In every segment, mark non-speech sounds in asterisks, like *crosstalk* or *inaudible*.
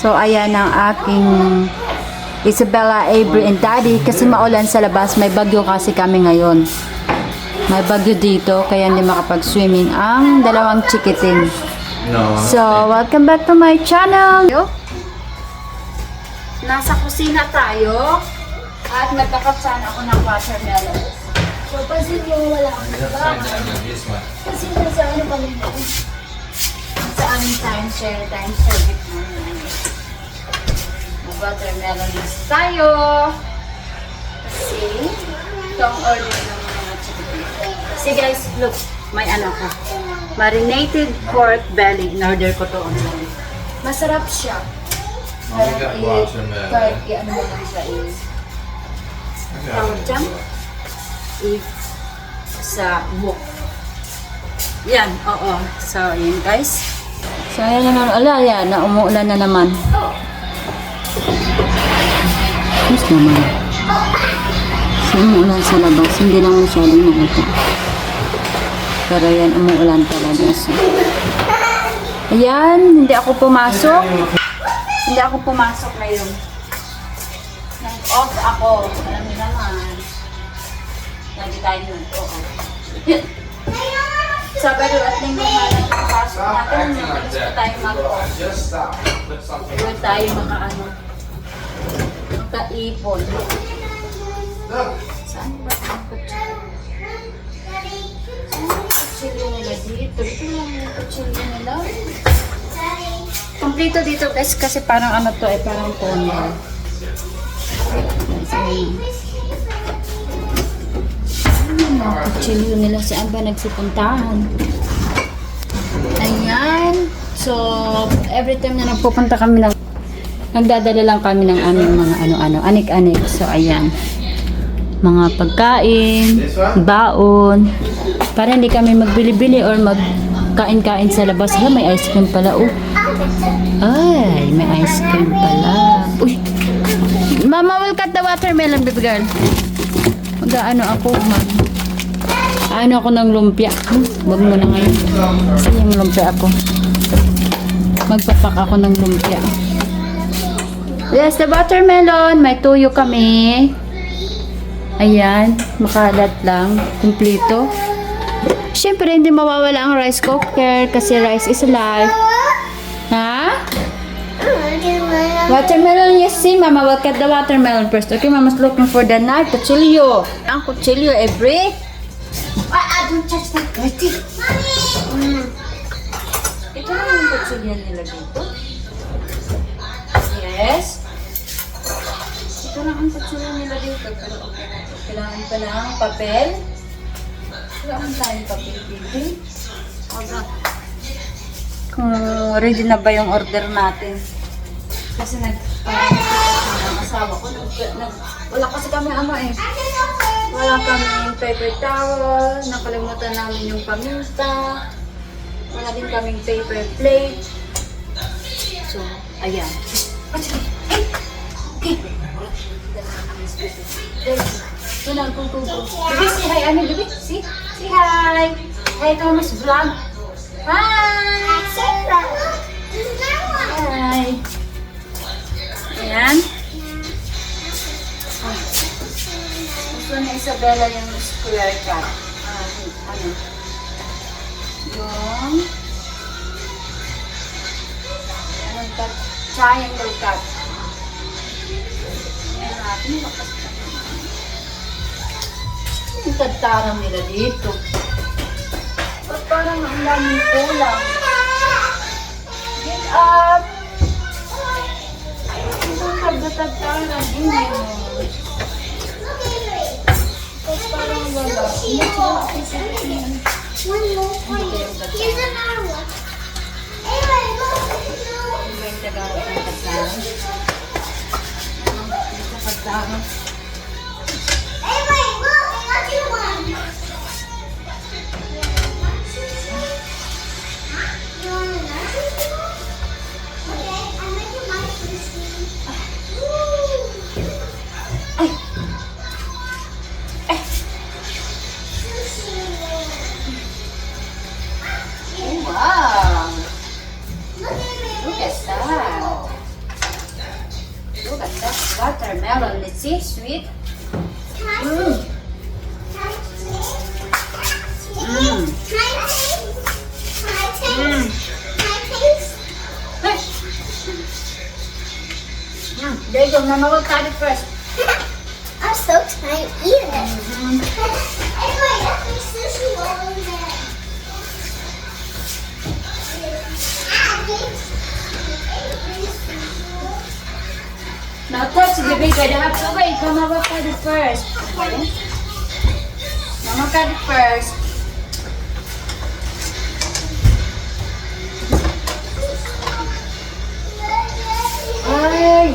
So, ayan ang aking Isabella, Avery, and Daddy. Kasi maulan sa labas. May bagyo kasi kami ngayon. May bagyo dito, kaya hindi makapag-swimming ang dalawang chikitin. No. So, welcome back to my channel. Nasa kusina tayo at nagkakapsan ako ng watermelon. So, pansin mo, wala akong iba. This one. Kasi sa ano kami sa aming time share, time service namin. Mag-watermelon mix tayo. Kasi, ito ang order ng mga chicken. See guys, look, may ano ko. Marinated pork belly. In-order ko to online. Masarap siya. Oh, we got watermelon. Kahit i-ano mo lang siya is, tawag dyan? If, sa book. Yan, oo. So, yun guys. So, ayan na naman. Ala, yan. Na umuulan na naman. Yes naman. So, umuulan sa labas. Hindi lang masyadong nakita. Pero yan, umuulan talaga. So, ayan, hindi ako pumasok. Hindi ako pumasok ngayon. Nag-off ako. Alam niyo naman. Lagi tayo nag-off. Sabado at linggo nga lang yung pasok natin. Pa tayo mag-off. Huwag tayo makaano. Look. Saan ba ang kutsilyo? Nila dito? Ito lang yung kutsilyo nila. Kompleto dito guys kasi parang ano to eh, parang ayun. Ano mga kutsilyo nila? Saan ba nagsipuntahan? Ayan. So, every time na nagpupunta kami ng nagdadala lang kami ng aming mga ano-ano, anik-anik. So, ayan. Mga pagkain, baon. Para hindi kami magbili-bili or magkain-kain sa labas. Ha, may ice cream pala. Oh. Ay, may ice cream pala. Uy. Mama will cut the watermelon, baby girl. Mag-ano ako, mag... Ano ako ng lumpia. Hmm, Wag mo na ngayon. Kasi yung lumpia ako. Magpapak ako ng lumpia. Yes, the watermelon. May tuyo kami. Ayan, makalat lang. Kumplito. Siyempre, hindi mawawala ang rice cooker kasi rice is life. Ha? Watermelon, yes, see, Mama will cut the watermelon first. Okay, Mama's looking for the knife. Kutsilyo. Ang kutsilyo, every. I, I don't touch that dirty. Mm. Ito lang yung kutsilyo nila dito. Yes. Ito lang ang kutsilyo nila dito. Kailangan pa ng papel. Kailangan tayong papel, baby. Kung ready na ba yung order natin. Kasi nag... parang ng asawa ko. Wala kasi kami ano eh. Wala kami paper towel. Nakalimutan namin yung paminta. Wala din kaming paper plate. So, ayan. Okay. Ito na ang tutubo. Bibi, say hi. Ano, Bibi? See? Say hi. Hi, Thomas Vlog. Hi! Hi! Ayan. Oh. Gusto na Isabella yung square cut. Ah, ano? Yung... Anong cut? Triangle cut. Natin. Lakas naman. Ang tagtarang nila dito. Ba't parang ang daming kulang? Get up! Isang tagdatagtaran. Hindi mo. Ba't parang wala? One more for you. Here's another one. Anyway. Ano ba yung tagarap? Ano? Yung Watermelon. Let's see. Sweet. Can I Mm. taste? Can I taste? Mm. Can I taste? Can I taste? Mm. Can I taste? Hey. Mm. There you go. Mama will cut it first. *laughs* I'm so tired to eat it. Anyway, *laughs* Now touch the baby. You have to wait. Will cut it first. Okay? Mama cut first. Ay,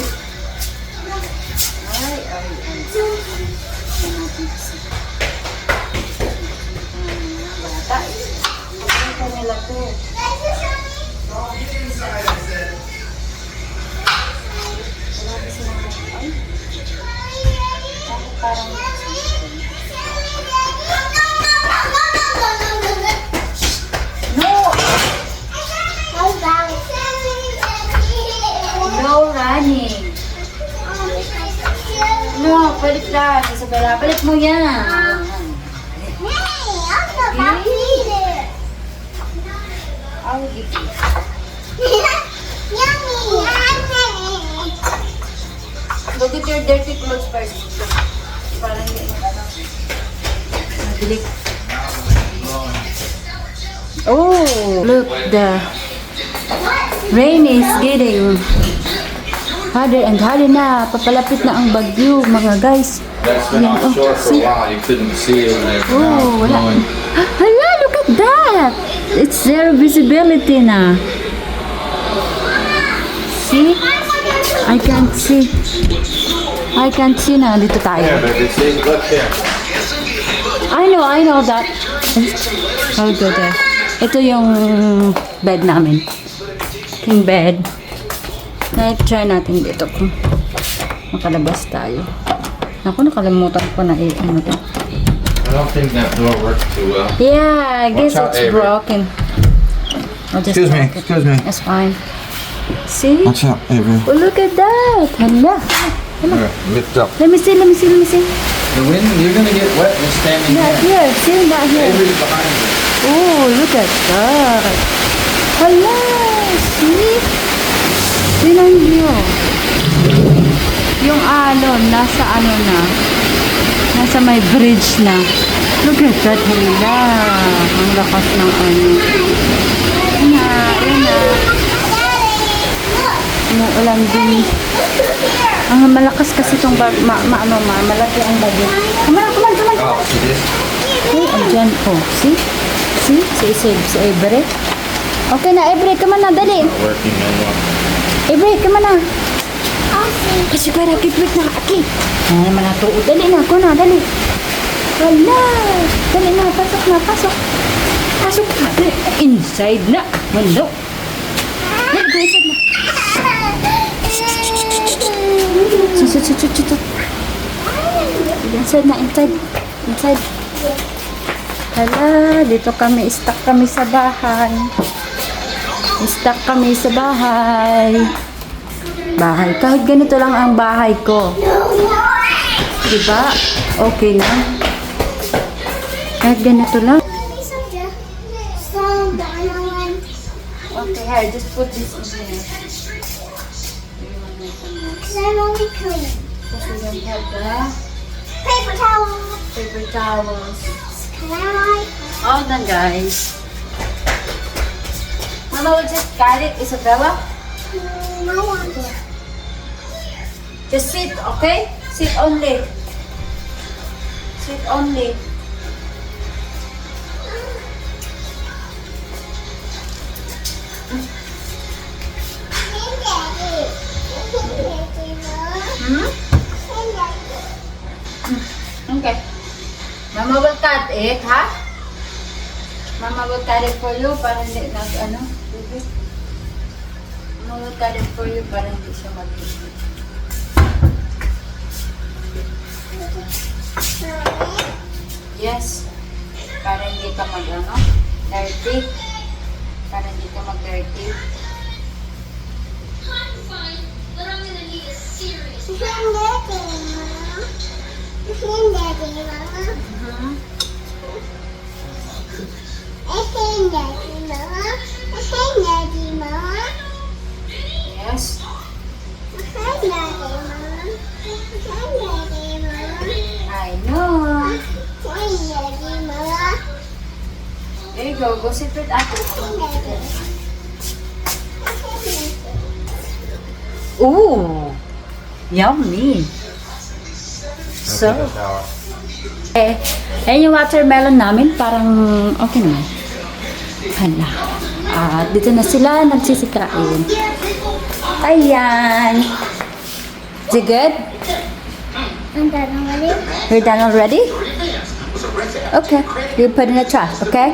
Balik mo yan. I'll give you. Go get your dirty clothes first. Para hindi mag-ano. Mabilik. Oh, look, the rain is getting harder and harder na. Papalapit na ang bagyo, mga guys. That's been Ayan, oh, offshore for see? a while. You couldn't see it. Oh, wala. *gasps* Hala, look at that! It's zero visibility na. See? I can't see. I can't see na. Dito tayo. baby. See? Look here. I know, I know that. I'll go there. Ito yung bed namin. King bed. Na-try natin dito kung makalabas tayo. Ako, nakalimutan ko na eh. Ano to? I don't think that door works too well. Yeah, I guess Watch out, it's Avery. broken. I'll just Excuse me. lock it. Excuse me. That's fine. See? Watch out, Avery. Oh, look at that. Hala. Here, lift up. Let me see, let me see, let me see. The wind, you're gonna get wet just standing Not here. here. See, not here. Avery's behind you. Oh, look at that. Hala. Tinan niyo. Yung alon, nasa ano na. Nasa may bridge na. Look at that. Hala. Ang lakas ng ano. Yan na, yan na. Umuulan din. Ang malakas kasi itong bag, ma, ma, ano, ma, malaki ang bagyo. On, come on. Oh, see this? Hey, andyan. Oh, see? See? Si, si, si Avery. Okay na, Avery, on na, dali. Working no more. Avery, come on na. Kasi para kitwit na, aki. Ano naman na to? Dali na, ako na, dali. Wala. Dali na, pasok na, pasok. Pasok na. Inside na. Wala. Dali, go inside na. Sit, sit, sit, sit, sit. Inside na, inside. Inside. Hala, dito kami, stuck kami sa bahay. Stuck kami sa bahay. Bahay. Kahit ganito lang ang bahay ko. Diba? Okay na. Kahit ganito lang. Okay, here, just put this in here. I'm only clean. Because we don't have the Paper towel. paper towels. Can I? All done, guys. Mama will just cut it, Isabella. Just sit, okay? Sit only. Sit only. Hmm? Okay. Mama will cut it, ha? Mama will cut it for you para hindi nag ano. Mama cut it for you para hindi siya mag Yes. Para hindi ka mag ano, dirty. Para hindi ka mag dirty. Can Hey, Daddy, Mama. Hey, Daddy, Mama. Hey, Daddy, Mama. Yes. I know. There you go. Go sit with ate. Ooh. Yummy. So, eh, eh yung watermelon namin parang okay naman. Hala. At dito na sila nagsisikain. Ayan. Is it good? I'm done already. You're done already? Okay. You put in the trash, okay?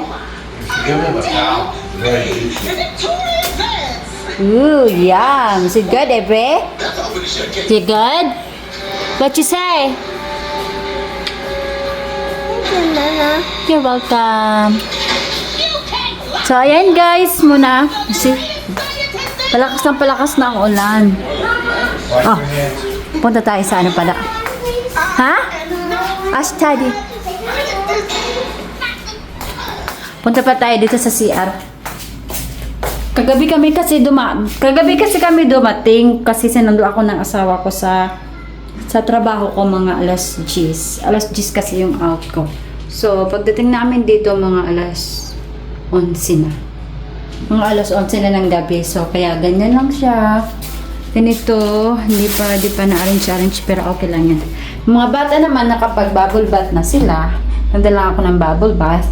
Give him a towel. Very juicy. Ooh, yum. Is it good, Every? Is it good? What you say? Thank you, Mama. You're welcome. So, ayan guys, muna. Kasi, palakas ng palakas na ang ulan. Oh. Punta tayo sa ano pala. Ha? Ask Teddy. Punta pa tayo dito sa CR. Kagabi kami kasi duma kagabi kasi kami dumating kasi sinundo ako ng asawa ko sa sa trabaho ko mga alas 10. Alas 10 kasi yung out ko. So, pagdating namin dito mga alas 11 na. Mga alas 11 na ng gabi. So, kaya ganyan lang siya. Ganito, hindi pa, di pa na-arrange-arrange, pero okay lang yan. Mga bata naman, nakapag-bubble bath na sila. Nagdala ako ng bubble bath.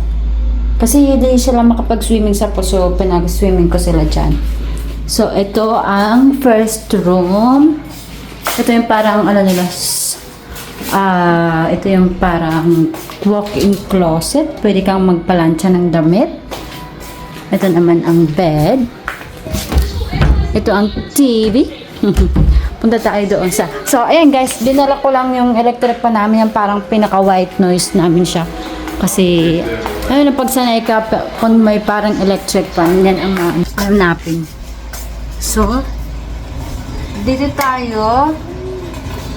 Kasi hindi sila makapag-swimming sa pool, so pinag-swimming ko sila dyan. So, ito ang first room. Ito yung parang, ano nila, ah, ito yung parang walk-in closet. Pwede kang magpalansya ng damit. Ito naman ang bed. Ito ang TV. *laughs* Punta tayo doon sa... So, ayan guys, dinala ko lang yung electric pa namin. Yung parang pinaka-white noise namin siya. Kasi, ayun, pagsanay ka, kung may parang electric pan, yan ang hanapin. So, dito tayo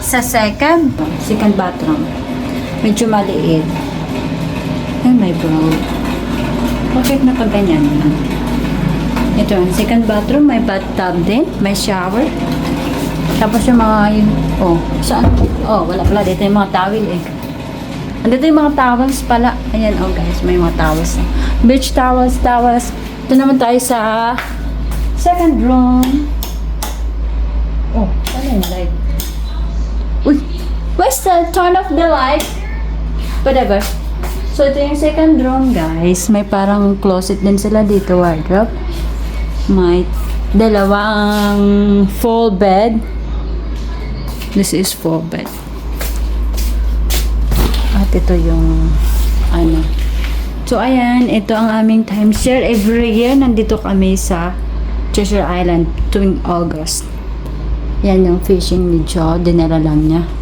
sa second, second bathroom. Medyo maliit. Ay, may bro. Bakit nakaganyan yan? Ito, ang second bathroom, may bathtub din, may shower. Tapos yung mga yun, oh, saan? Oh, wala pala, dito yung mga towel eh. Andito yung mga towels pala. Ayan, oh guys, may mga towels. na. Beach towels, towels. Ito naman tayo sa second room. Oh, ano yung light? Uy, where's the turn off the light? Whatever. So, ito yung second room, guys. May parang closet din sila dito, wardrobe. May dalawang full bed. This is full bed. At ito yung ano. So, ayan. Ito ang aming timeshare. Every year, nandito kami sa Treasure Island tuwing August. Yan yung fishing ni Joe. Dinala lang niya.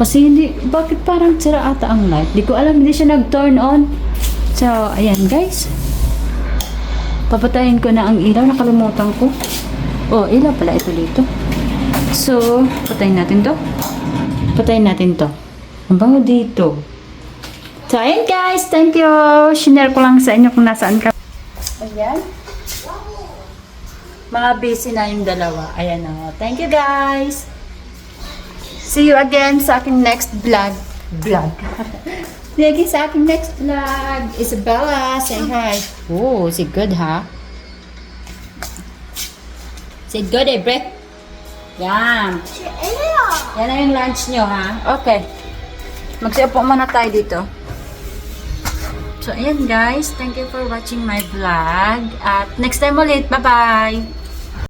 Kasi hindi, bakit parang sira ata ang light? Di ko alam, hindi siya nag-turn on. So, ayan guys. Papatayin ko na ang ilaw. Nakalimutan ko. Oh, ilaw pala ito dito. So, patayin natin to. Patayin natin to. Ang bango dito. So, ayan guys. Thank you. Shinare ko lang sa inyo kung nasaan ka. Ayan. Mga busy na yung dalawa. Ayan na. Thank you guys. See you again sa aking next vlog. Vlog. See you again sa aking next vlog. Isabella, say hi. Oh, is it good, ha? Is it good, eh, Bre? Yan. Yan na yung lunch nyo, ha? Okay. Magsiupo muna tayo dito. So, ayan guys. Thank you for watching my vlog. At next time ulit. Bye-bye!